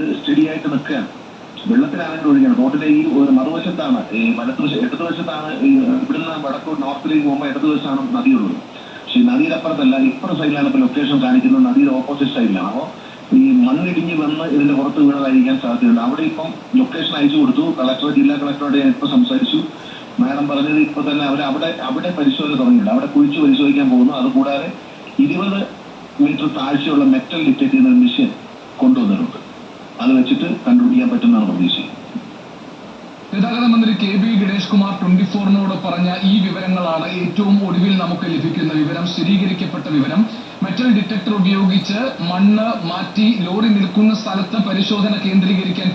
Study ആയിട്ട് നിൽക്കുകയാണ്. വെള്ളത്തിലാണെങ്കിൽ ഒഴുകിയാണ്. ബോട്ടിലെ ഈ ഒരു മറുവശത്താണ് ഈ വലത്തുവശം ഇടതുവശത്താണ് ഈ ഇവിടുന്ന് വടക്കോ നോർത്തിലേക്ക് പോകുമ്പോൾ ഇടതുവശത്താണ് നദിയുള്ളത് പക്ഷെ ഈ നദിയുടെ അപ്പുറത്തല്ല ഇപ്പുറം സൈഡിലാണ് ഇപ്പൊ ലൊക്കേഷൻ കാണിക്കുന്നത് നദിയുടെ ഓപ്പോസിറ്റ് സൈഡിലാണ് അപ്പോൾ ഈ മണ്ണിടിഞ്ഞ് വന്ന് ഇതിന്റെ പുറത്ത് വീണതായിരിക്കാൻ സാധ്യതയുണ്ട്. അവിടെ ഇപ്പം ലൊക്കേഷൻ അയച്ചു കൊടുത്തു. കളക്ടർ ജില്ലാ കളക്ടറോട് ഞാൻ ഇപ്പൊ സംസാരിച്ചു. മാഡം പറഞ്ഞത് ഇപ്പൊ തന്നെ അവർ അവിടെ അവിടെ പരിശോധന തുടങ്ങിയിട്ടുണ്ട്. അവിടെ കുഴിച്ചു പരിശോധിക്കാൻ പോകുന്നു. അതുകൂടാതെ ഇരുപത് മീറ്റർ താഴ്ചയുള്ള മെറ്റൽ ഡിറ്റക്ട് ചെയ്യുന്ന മെഷീൻ കൊണ്ടുവന്നിട്ടുണ്ട്. അത് വെച്ചിട്ട് കണ്ടുപിടിക്കാൻ പറ്റുമെന്നാണ് പ്രതീക്ഷിക്കുന്നത്. ഗതാഗത മന്ത്രി K B Ganesh Kumar twenty ഫോറിനോട് പറഞ്ഞ ഈ വിവരങ്ങളാണ് ഏറ്റവും ഒടുവിൽ നമുക്ക് ലഭിക്കുന്ന വിവരം സ്ഥിരീകരിക്കപ്പെട്ട വിവരം. മെറ്റൽ ഡിറ്റക്ടർ ഉപയോഗിച്ച് മണ്ണ് മാറ്റി ലോറി നിൽക്കുന്ന സ്ഥലത്ത് പരിശോധന കേന്ദ്രീകരിക്കാൻ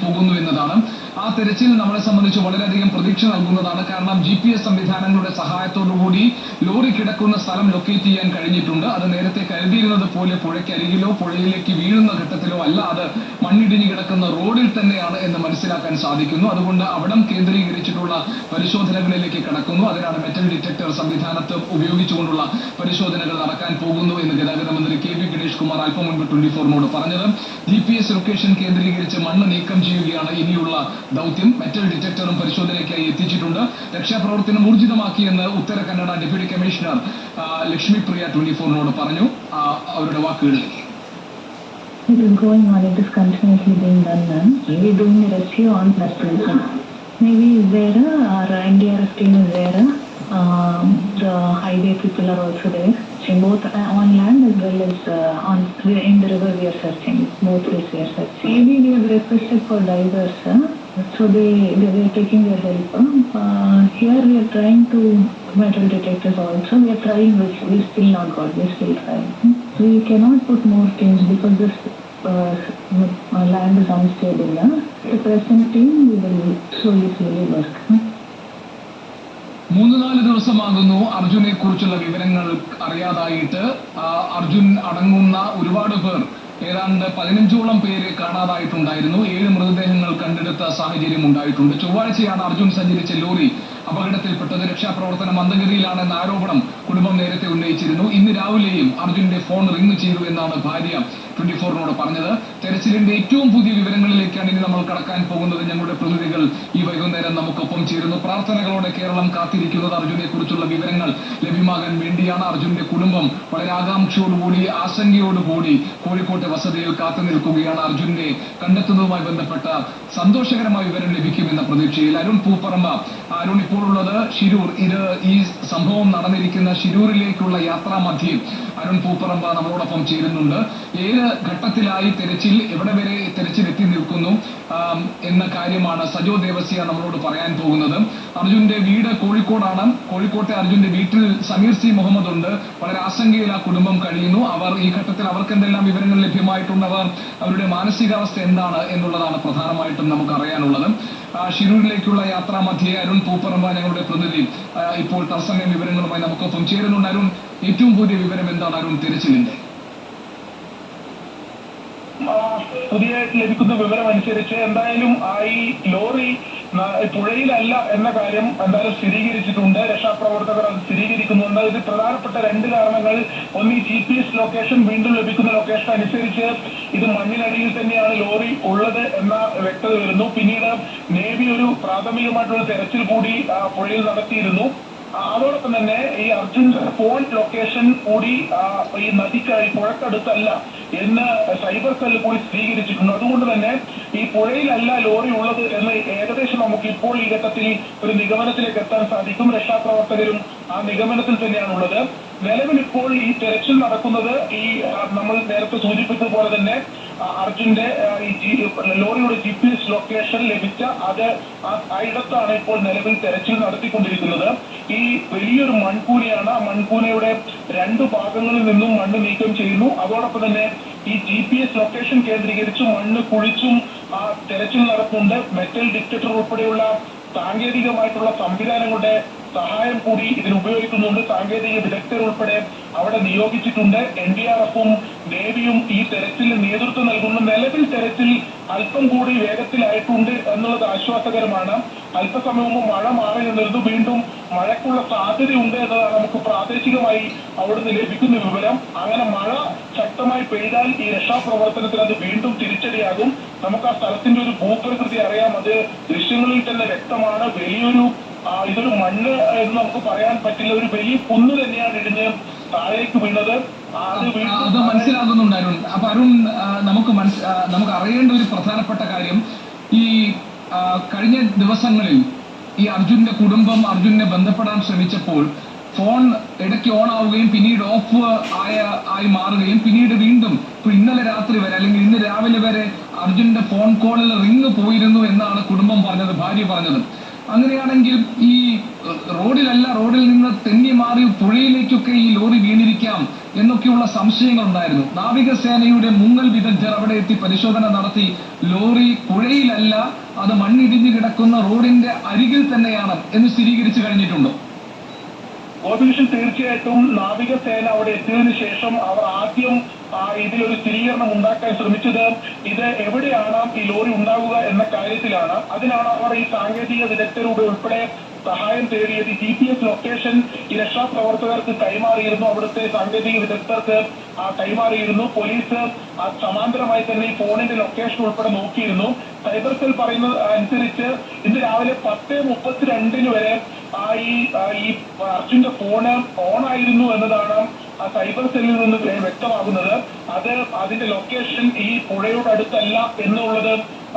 തെരച്ചിൽ നമ്മളെ സംബന്ധിച്ച് വളരെയധികം പ്രതീക്ഷ നൽകുന്നതാണ്. കാരണം ജി പി എസ് സംവിധാനങ്ങളുടെ സഹായത്തോടുകൂടി ലോറി കിടക്കുന്ന സ്ഥലം ലൊക്കേറ്റ് ചെയ്യാൻ കഴിഞ്ഞിട്ടുണ്ട്. അത് നേരത്തെ കരുതിയിരുന്നത് പോലെ പുഴയ്ക്കരികിലോ പുഴയിലേക്ക് വീഴുന്ന ഘട്ടത്തിലോ അല്ല. അത് മണ്ണിടിഞ്ഞു കിടക്കുന്ന റോഡിൽ തന്നെയാണ് എന്ന് മനസ്സിലാക്കാൻ സാധിക്കുന്നു. അതുകൊണ്ട് അവിടം കേന്ദ്രീകരിച്ചിട്ടുള്ള പരിശോധനകളിലേക്ക് കടക്കുന്നു. അതിനാണ് മെറ്റൽ ഡിറ്റക്ടർ സംവിധാനത്ത് ഉപയോഗിച്ചുകൊണ്ടുള്ള പരിശോധനകൾ നടക്കാൻ പോകുന്നു എന്ന് ഗതാഗത മന്ത്രി കെ വി ഗണേഷ് കുമാർ അല്പം മുൻപ് ട്വന്റി ഫോറിനോട് പറഞ്ഞത്. ജി പി എസ് ലൊക്കേഷൻ കേന്ദ്രീകരിച്ച് മണ്ണ് നീക്കം ചെയ്യുകയാണ് ഇനിയുള്ള ദൗത്യം. മെറ്റൽ ഡിറ്റക്ടറും പരിശോധനയ്ക്കായി എത്തിച്ചിട്ടുണ്ട് രക്ഷാപ്രവർത്തനം ഊർജിതമാക്കിയെന്ന് ഉത്തര കന്നഡ ഡെപ്യൂട്ടി കമ്മീഷണർ ആ, ലക്ഷ്മി പ്രിയ ട്വന്റി ഫോറിനോട് പറഞ്ഞു അവരുടെ വാക്കുകളിലേക്ക് It is going on, it is continuously being done now. We are doing a rescue on that person. Maybe is there, uh, our NDRF team is there, um, the highway people are also there. Both uh, on land as well as uh, on, in the river we are searching, both ways we are searching. Maybe we have requested for divers, uh, so they, they were taking their help. Uh, here we are trying to metal detectors also, we are trying, but we still not got, we still trying. We cannot put more things because this uh, uh, land is unstable. Huh? The present team we will slowly slowly work. മൂന്ന് നാല് ദിവസമാകുന്നു അർജുനെ കുറിച്ചുള്ള വിവരങ്ങൾ അറിയാതായിട്ട് അർജുൻ അടങ്ങുന്ന ഒരുപാട് പേർ ഏതാണ്ട് പതിനഞ്ചോളം പേര് കാണാതായിട്ടുണ്ടായിരുന്നു. ഏഴ് മൃതദേഹങ്ങൾ കണ്ടെടുത്ത സാഹചര്യം ഉണ്ടായിട്ടുണ്ട് ചൊവ്വാഴ്ചയാണ് അർജുൻ സഞ്ചരിച്ച ലോറി അപകടത്തിൽപ്പെട്ടത് രക്ഷാപ്രവർത്തനം മന്ദഗതിയിലാണെന്ന ആരോപണം കുടുംബം നേരത്തെ ഉന്നയിച്ചിരുന്നു. ഇന്ന് രാവിലെയും അർജുന്റെ ഫോൺ റിംഗ് ചെയ്തു എന്നാണ് ഭാര്യ ട്വന്റി ഫോറിനോട് പറഞ്ഞത്. തെരച്ചിലിന്റെ ഏറ്റവും പുതിയ വിവരങ്ങളിലേക്കാണ് ഇനി നമ്മൾ കടക്കാൻ പോകുന്നത്. ഞങ്ങളുടെ പ്രതിനിധികൾ ഈ വൈകുന്നേരം നമുക്കൊപ്പം ചേരുന്നു. പ്രാർത്ഥനകളോടെ കേരളം കാത്തിരിക്കുന്നത് അർജുനെ കുറിച്ചുള്ള വിവരങ്ങൾ ലഭ്യമാകാൻ വേണ്ടിയാണ് അർജുന്റെ കുടുംബം വളരെ ആകാംക്ഷയോടുകൂടി ആശങ്കയോടുകൂടി കോഴിക്കോട്ടെ വസതിയിൽ കാത്തു നിൽക്കുകയാണ്. അർജുനെ കണ്ടെത്തുന്നതുമായി ബന്ധപ്പെട്ട സന്തോഷകരമായ വിവരം ലഭിക്കുമെന്ന പ്രതീക്ഷയിൽ അരുൺ പൂപ്പറമ്പ അരുൺ ഇപ്പോൾ ഉള്ളത് ഷിരൂർ ഇത് ഈ സംഭവം നടന്നിരിക്കുന്ന ഷിരൂരിലേക്കുള്ള യാത്രാ മധ്യയിൽ അരുൺ പൂപ്പറമ്പ നമ്മളോടൊപ്പം ചേരുന്നുണ്ട്. ഏത് ഘട്ടത്തിലായി തെരച്ചിൽ എവിടെ വരെ തെരച്ചിൽ എത്തി നിൽക്കുന്നു എന്ന കാര്യമാണ് സജോ ദേവസ്യ നമ്മളോട് പറയാൻ പോകുന്നത്. അർജുന്റെ വീട് കോഴിക്കോടാണ്. കോഴിക്കോട്ടെ അർജുന്റെ വീട്ടിൽ സമീർ സി മുഹമ്മദ് ഉണ്ട് വളരെ ആശങ്കയിൽ ആ കുടുംബം കഴിയുന്നു. അവർ ഈ ഘട്ടത്തിൽ അവർക്ക് എന്തെല്ലാം വിവരങ്ങൾ ലഭ്യമായിട്ടുണ്ട് അവർ അവരുടെ മാനസികാവസ്ഥ എന്താണ് എന്നുള്ളതാണ് പ്രധാനമായിട്ടും നമുക്ക് അറിയാനുള്ളത് ഷിരൂരിലേക്കുള്ള യാത്രാ മധ്യേ അരുൺ പൂപ്പറമ്പ ഞങ്ങളുടെ പ്രതിനിധി. ഇപ്പോൾ തത്സമയം വിവരങ്ങളുമായി നമുക്കൊപ്പം ചേരുന്നുണ്ട്. അരുൺ ഏറ്റവും പുതിയ വിവരം എന്താണ്? അരുൺ തിരച്ചിലിന്റെ. പുതിയ ലഭിക്കുന്ന വിവരം അനുസരിച്ച് എന്തായാലും ഈ ലോറി പുഴയിലല്ല എന്ന കാര്യം എന്തായാലും സ്ഥിരീകരിച്ചിട്ടുണ്ട്. രക്ഷാപ്രവർത്തകർ അത് സ്ഥിരീകരിക്കുന്നുണ്ട് ഇത് പ്രധാനപ്പെട്ട രണ്ട് കാരണങ്ങൾ ഒന്ന് ഈ ജി പി എസ് ലൊക്കേഷൻ വീണ്ടും ലഭിക്കുന്ന ലൊക്കേഷൻ അനുസരിച്ച് ഇത് മണ്ണിനടിയിൽ തന്നെയാണ് ലോറി ഉള്ളത് എന്ന വ്യക്തത വരുന്നു. പിന്നീട് നേവി ഒരു പ്രാഥമികമായിട്ടുള്ള തെരച്ചിൽ കൂടി പുഴയിൽ നടത്തിയിരുന്നു. അതോടൊപ്പം തന്നെ ഈ അർജുൻ ഫോൺ ലൊക്കേഷൻ കൂടി ഈ നദിക്ക് ഈ പുഴക്കടുത്തല്ല എന്ന് സൈബർ സെൽ കൂടി സ്ഥിരീകരിച്ചിട്ടുണ്ട്. അതുകൊണ്ട് തന്നെ ഈ പുഴയിലല്ല ലോറി ഉള്ളത് എന്ന് ഏകദേശം നമുക്ക് ഇപ്പോൾ ഈ ഘട്ടത്തിൽ ഒരു നിഗമനത്തിലേക്ക് എത്താൻ സാധിക്കും. രക്ഷാപ്രവർത്തകരും ആ നിഗമനത്തിൽ തന്നെയാണുള്ളത്. നിലവിൽ ഇപ്പോൾ ഈ തെരച്ചിൽ നടക്കുന്നത് ഈ നമ്മൾ നേരത്തെ സൂചിപ്പിച്ചതുപോലെ തന്നെ അർജുന്റെ ഈ ലോറിയുടെ ജി പി എസ് ലൊക്കേഷൻ ലഭിച്ച അത് ആ- ഇടത്താണ് ഇപ്പോൾ നിലവിൽ തെരച്ചിൽ നടത്തിക്കൊണ്ടിരിക്കുന്നത്. ഈ വലിയൊരു മൺകൂനയാണ് ആ മൺകൂനയുടെ രണ്ട് ഭാഗങ്ങളിൽ നിന്നും മണ്ണ് നീക്കം ചെയ്യുന്നു. അതോടൊപ്പം തന്നെ ഈ ജി പി എസ് ലൊക്കേഷൻ കേന്ദ്രീകരിച്ച് മണ്ണ് കുഴിച്ചും ആ തെരച്ചിൽ നടത്തുന്നുണ്ട്. മെറ്റൽ ഡിറ്റക്ടർ ഉൾപ്പെടെയുള്ള സാങ്കേതികമായിട്ടുള്ള സംവിധാനങ്ങളുടെ സഹായം കൂടി ഇതിന് ഉപയോഗിക്കുന്നുണ്ട്. സാങ്കേതിക വിദഗ്ധർ ഉൾപ്പെടെ അവിടെ നിയോഗിച്ചിട്ടുണ്ട്. എൻ ഡി ആർ എഫും നേവിയും ഈ തെരച്ചിലിന് നേതൃത്വം നൽകുന്നു. നിലവിൽ തെരച്ചിൽ അല്പം കൂടി വേഗത്തിലായിട്ടുണ്ട് എന്നുള്ളത് ആശ്വാസകരമാണ്. അല്പസമയം മുമ്പ് മഴ മാറി നിന്നിരുന്നു. വീണ്ടും മഴയ്ക്കുള്ള സാധ്യതയുണ്ട് എന്നതാണ് നമുക്ക് പ്രാദേശികമായി അവിടുന്ന് ലഭിക്കുന്ന വിവരം. അങ്ങനെ മഴ ശക്തമായി പെയ്താൽ ഈ രക്ഷാപ്രവർത്തനത്തിൽ അത് വീണ്ടും തിരിച്ചടിയാകും. നമുക്ക് ആ സ്ഥലത്തിന്റെ ഒരു ഭൂപ്രകൃതി അറിയാം. അത് ദൃശ്യങ്ങളിൽ തന്നെ വ്യക്തമാണ്. വലിയൊരു ഇതൊരു മണ്ണ് എന്ന് നമുക്ക് പറയാൻ പറ്റില്ല. ഒരു വലിയ കുന്ന് തന്നെയാണ് ഇതിന് താഴേക്ക് വീണത്. അത് മനസ്സിലാകുന്നുണ്ട് അരുൺ അപ്പൊ അരുൺ നമുക്ക് മനസ് നമുക്ക് അറിയേണ്ട ഒരു പ്രധാനപ്പെട്ട കാര്യം ഈ കഴിഞ്ഞ ദിവസങ്ങളിൽ ഈ അർജുന്റെ കുടുംബം അർജുനെ ബന്ധപ്പെടാൻ ശ്രമിച്ചപ്പോൾ ഫോൺ ഇടയ്ക്ക് ഓൺ ആവുകയും പിന്നീട് ഓഫ് ആയ ആയി മാറുകയും പിന്നീട് വീണ്ടും ഇപ്പൊ ഇന്നലെ രാത്രി വരെ അല്ലെങ്കിൽ ഇന്ന് രാവിലെ വരെ അർജുന്റെ ഫോൺ കോളിൽ റിങ് പോയിരുന്നു എന്നാണ് കുടുംബം പറഞ്ഞത് ഭാര്യ പറഞ്ഞത്. അങ്ങനെയാണെങ്കിൽ ഈ റോഡിലല്ല റോഡിൽ നിന്ന് തെന്നി മാറി പുഴയിലേക്കൊക്കെ ഈ ലോറി വീണിരിക്കാം എന്നൊക്കെയുള്ള സംശയങ്ങൾ ഉണ്ടായിരുന്നു നാവികസേനയുടെ മുങ്ങൽ വിദഗ്ധർ അവിടെ എത്തി പരിശോധന നടത്തി. ലോറി പുഴയിലല്ല അത് മണ്ണിടിഞ്ഞു കിടക്കുന്ന റോഡിന്റെ അരികിൽ തന്നെയാണ് എന്ന് സ്ഥിരീകരിച്ചു കഴിഞ്ഞിട്ടുണ്ടോ. ഗോപികൃഷ്ണൻ തീർച്ചയായിട്ടും നാവികസേന അവിടെ എത്തിയതിനു ശേഷം അവർ ആദ്യം ഇതിലൊരു സ്ഥിരീകരണം ഉണ്ടാക്കാൻ ശ്രമിച്ചത് ഇത് എവിടെയാണ് ഈ ലോറി ഉണ്ടാവുക എന്ന കാര്യത്തിലാണ്. അതിനാണ് അവർ ഈ സാങ്കേതിക വിദഗ്ധരുടെ ഉൾപ്പെടെ സഹായം തേടിയത്. ജി പി എസ് ലൊക്കേഷൻ ഈ രക്ഷാപ്രവർത്തകർക്ക് കൈമാറിയിരുന്നു. അവിടുത്തെ സാങ്കേതിക വിദഗ്ധർക്ക് ആ, കൈമാറിയിരുന്നു. പോലീസ് സമാന്തരമായി തന്നെ ഈ ഫോണിന്റെ ലൊക്കേഷൻ ഉൾപ്പെടെ നോക്കിയിരുന്നു. സൈബർ സെൽ പറയുന്നത് അനുസരിച്ച് ഇന്ന് രാവിലെ പത്ത് മുപ്പത്തിരണ്ടിന് വരെ ഈ ഈ അർജുന്റെ ഫോണ് ഓൺ ആയിരുന്നു എന്നതാണ് ആ സൈബർ സെല്ലിൽ നിന്ന് വ്യ- വ്യക്തമാകുന്നത്. അത് അതിന്റെ ലൊക്കേഷൻ ഈ പുഴയുടെ അടുത്തല്ല എന്നുള്ളത്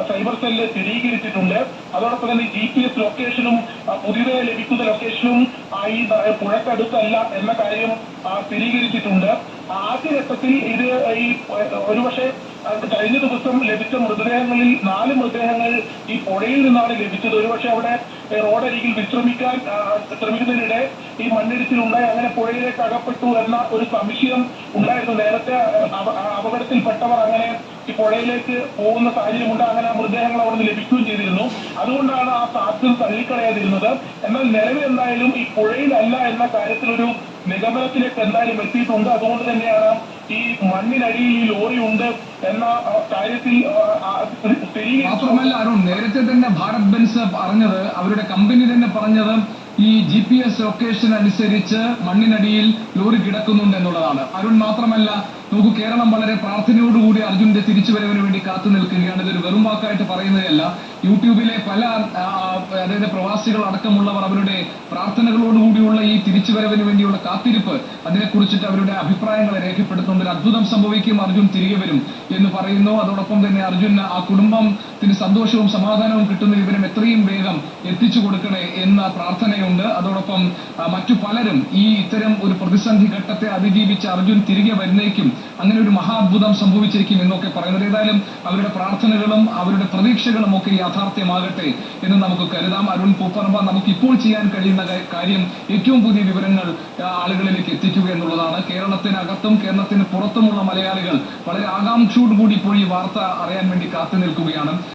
സൈബർ സെല്ല് സ്ഥിരീകരിച്ചിട്ടുണ്ട്. അതോടൊപ്പം തന്നെ ജി പി എസ് ലൊക്കേഷനും പുതിയതായി ലഭിക്കുന്ന ലൊക്കേഷനും ഈ പുഴക്കടുത്തല്ല എന്ന കാര്യം സ്ഥിരീകരിച്ചിട്ടുണ്ട്. ആദ്യഘട്ടത്തിൽ ഇത് ഈ ഒരുപക്ഷെ കഴിഞ്ഞ ദിവസം ലഭിച്ച മൃതദേഹങ്ങളിൽ നാല് മൃതദേഹങ്ങൾ ഈ പുഴയിൽ നിന്നാണ് ലഭിച്ചത്. ഒരുപക്ഷെ അവിടെ റോഡരികിൽ വിശ്രമിക്കാൻ ശ്രമിക്കുന്നതിനിടെ ഈ മണ്ണിടിച്ചിലുണ്ടായി അങ്ങനെ പുഴയിലേക്ക് അകപ്പെട്ടു എന്ന ഒരു സംശയം ഉണ്ടായിരുന്നു. നേരത്തെ അപകടത്തിൽപ്പെട്ടവർ അങ്ങനെ ഈ പുഴയിലേക്ക് പോകുന്ന സാഹചര്യമുണ്ട്. അങ്ങനെ ആ മൃതദേഹങ്ങൾ അവിടെ നിന്ന് ലഭിക്കുകയും ചെയ്തിരുന്നു. അതുകൊണ്ടാണ് ആ സാധ്യത തള്ളിക്കളയാതിരുന്നത്. എന്നാൽ നിലവിൽ എന്തായാലും ഈ പുഴയിലല്ല എന്ന കാര്യത്തിലൊരു നിഗമനത്തിലേക്ക് എന്തായാലും എത്തിയിട്ടുണ്ട്. അതുകൊണ്ട് തന്നെയാണ് ഈ മണ്ണിനടിയിൽ ഈ ലോറി ഉണ്ട് എന്ന കാര്യത്തിൽ മാത്രമല്ല അരുൺ നേരത്തെ തന്നെ ഭാരത് ബെൻസ് പറഞ്ഞത് അവരുടെ കമ്പനി തന്നെ പറഞ്ഞത് ഈ ജി പി എസ് ലൊക്കേഷൻ അനുസരിച്ച് മണ്ണിനടിയിൽ ലോറി കിടക്കുന്നുണ്ട് എന്നുള്ളതാണ്. അരുൺ മാത്രമല്ല നോക്കൂ കേരളം വളരെ പ്രാർത്ഥനയോടുകൂടി അർജുന്റെ തിരിച്ചുവരവിന് വേണ്ടി കാത്തു നിൽക്കുകയാണ്. ഇതൊരു വെറും വാക്കായിട്ട് പറയുന്നതല്ല. യൂട്യൂബിലെ പല അതായത് പ്രവാസികൾ അടക്കമുള്ളവർ അവരുടെ പ്രാർത്ഥനകളോടുകൂടിയുള്ള ഈ തിരിച്ചുവരവിന് വേണ്ടിയുള്ള കാത്തിരിപ്പ് അതിനെക്കുറിച്ചിട്ട് അവരുടെ അഭിപ്രായങ്ങളെ രേഖപ്പെടുത്തുന്നുണ്ട് ഒരു അത്ഭുതം സംഭവിക്കും. അർജുൻ തിരികെ വരും എന്ന് പറയുന്നു. അതോടൊപ്പം തന്നെ അർജുൻ ആ കുടുംബത്തിന് സന്തോഷവും സമാധാനവും കിട്ടുന്ന വിവരം എത്രയും വേഗം എത്തിച്ചു കൊടുക്കണേ എന്ന പ്രാർത്ഥനയുണ്ട്. അതോടൊപ്പം മറ്റു പലരും ഈ ഇത്തരം ഒരു പ്രതിസന്ധി ഘട്ടത്തെ അതിജീവിച്ച് അർജുൻ തിരികെ വരുന്നേക്കും. അങ്ങനെ ഒരു മഹാത്ഭുതം സംഭവിച്ചിരിക്കും എന്നൊക്കെ പറയുന്നത്. ഏതായാലും അവരുടെ പ്രാർത്ഥനകളും അവരുടെ പ്രതീക്ഷകളും ഒക്കെ യാഥാർത്ഥ്യമാകട്ടെ എന്ന് നമുക്ക് കരുതാം. അരുൺ പൂപ്പറമ്പ നമുക്ക് ഇപ്പോൾ ചെയ്യാൻ കഴിയുന്ന കാര്യം ഏറ്റവും പുതിയ വിവരങ്ങൾ ആളുകളിലേക്ക് എത്തിക്കുക എന്നുള്ളതാണ്. കേരളത്തിനകത്തും കേരളത്തിന് പുറത്തുമുള്ള മലയാളികൾ വളരെ ആകാംക്ഷയോടുകൂടി ഇപ്പോൾ ഈ വാർത്ത അറിയാൻ വേണ്ടി കാത്തു നിൽക്കുകയാണ്.